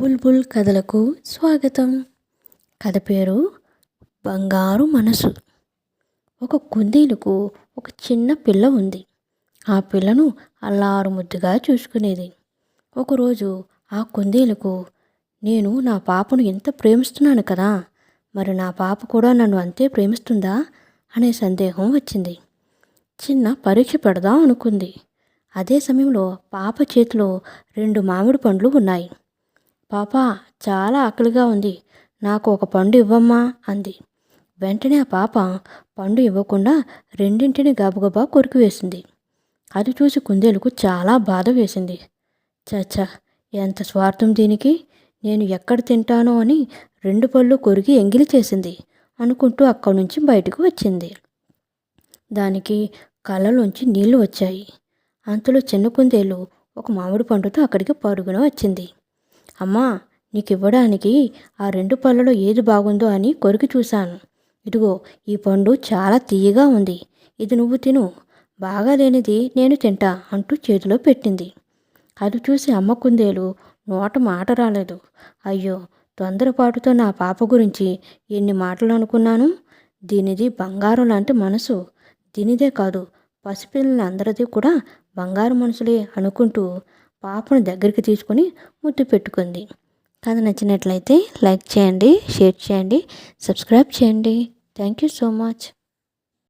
బుల్బుల్ కథలకు స్వాగతం. కథ పేరు బంగారు మనసు. ఒక కుందేలుకు ఒక చిన్న పిల్ల ఉంది. ఆ పిల్లను అల్లారు ముద్దుగా చూసుకునేది. ఒకరోజు ఆ కుందేలుకు నేను నా పాపను ఎంత ప్రేమిస్తున్నాను కదా? మరి నా పాప కూడా నన్ను అంతే ప్రేమిస్తుందా? అనే సందేహం వచ్చింది. చిన్న పరీక్ష పెడదాం అనుకుంది. అదే సమయంలో పాప చేతిలో రెండు మామిడి పండ్లు ఉన్నాయి. పాపా చాలా ఆకలిగా ఉంది. నాకు ఒక పండు ఇవ్వమ్మా అంది. వెంటనే ఆ పాప పండు ఇవ్వకుండా రెండింటిని గబగబా కొరికి వేసింది. అది చూసి కుందేలుకు చాలా బాధ వేసింది. చచ్చా ఎంత స్వార్థం దీనికి? నేను ఎక్కడ తింటానో అని రెండు పళ్ళు కొరికి ఎంగిలి చేసింది అనుకుంటూ అక్కడి నుంచి బయటకు వచ్చింది. దానికి కళ్ళలోంచి నీళ్ళు వచ్చాయి. అంతలో చిన్న కుందేలు ఒక మామిడి పండుతో అక్కడికి పరుగున వచ్చింది. అమ్మా నీకు ఇవ్వడానికి ఆ రెండు పళ్ళలో ఏది బాగుందో అని కొరికి చూశాను. ఇదిగో ఈ పండు చాలా తీయగా ఉంది. ఇది నువ్వు తిను. బాగా లేనిది నేను తింటా అంటూ చేతిలో పెట్టింది. అది చూసి అమ్మ కుందేలు నోట మాట రాలేదు. అయ్యో తొందరపాటుతో నా పాప గురించి ఎన్ని మాటలు అనుకున్నాను? దీనిది బంగారం లాంటి మనసు. దీనిదే కాదు పసిపిల్లలందరిది కూడా బంగారు మనసులే అనుకుంటూ పాపను దగ్గరికి తీసుకొని ముద్దు పెట్టుకుంది. కథ నచ్చినట్లయితే లైక్ చేయండి షేర్ చేయండి సబ్స్క్రైబ్ చేయండి. Thank you so much.